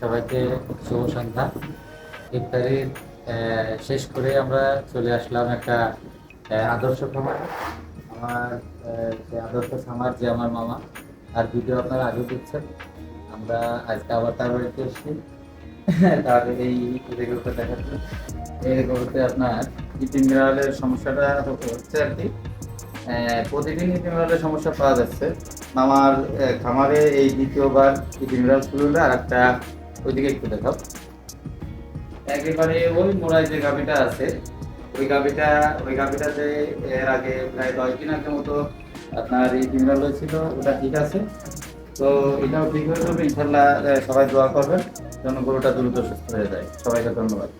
সবাইকে শুভ সন্ধ্যা। ইফতারির শেষ করে আমরা চলে আসলাম একটা আদর্শ খামার। আমার যে আদর্শ খামার, যে আমার মামা আর ভিডিও আপনারা আগে দিচ্ছেন আমরা আজকে আবার তার বাড়িতে এসেছি। তার এই রেগুলোতে দেখাচ্ছি। এই রেগুলোতে আপনার ইটি মিনারেলের সমস্যাটা হচ্ছে আর কি। প্রতিদিন ইটি মিনারেলের সমস্যা পাওয়া যাচ্ছে। মামার খামারে এই দ্বিতীয়বার মিনারেল শুরু আর একটা ওইদিকে একটু দেখাও। একেবারে ওই মোড়ায় যে গাভিটা আছে, ওই গাভিটা, ওই গাভিটাতে এর আগে প্রায় দশ দিন আগে মতো আপনার এই মিনারেল হয়েছিল, ওটা ঠিক আছে। তো এটাও ঠিক হয়ে যাবে, ইনশাল্লাহ সবাই দোয়া করবেন, যেন গরুটা দ্রুত সুস্থ হয়ে যায়। সবাইকে ধন্যবাদ।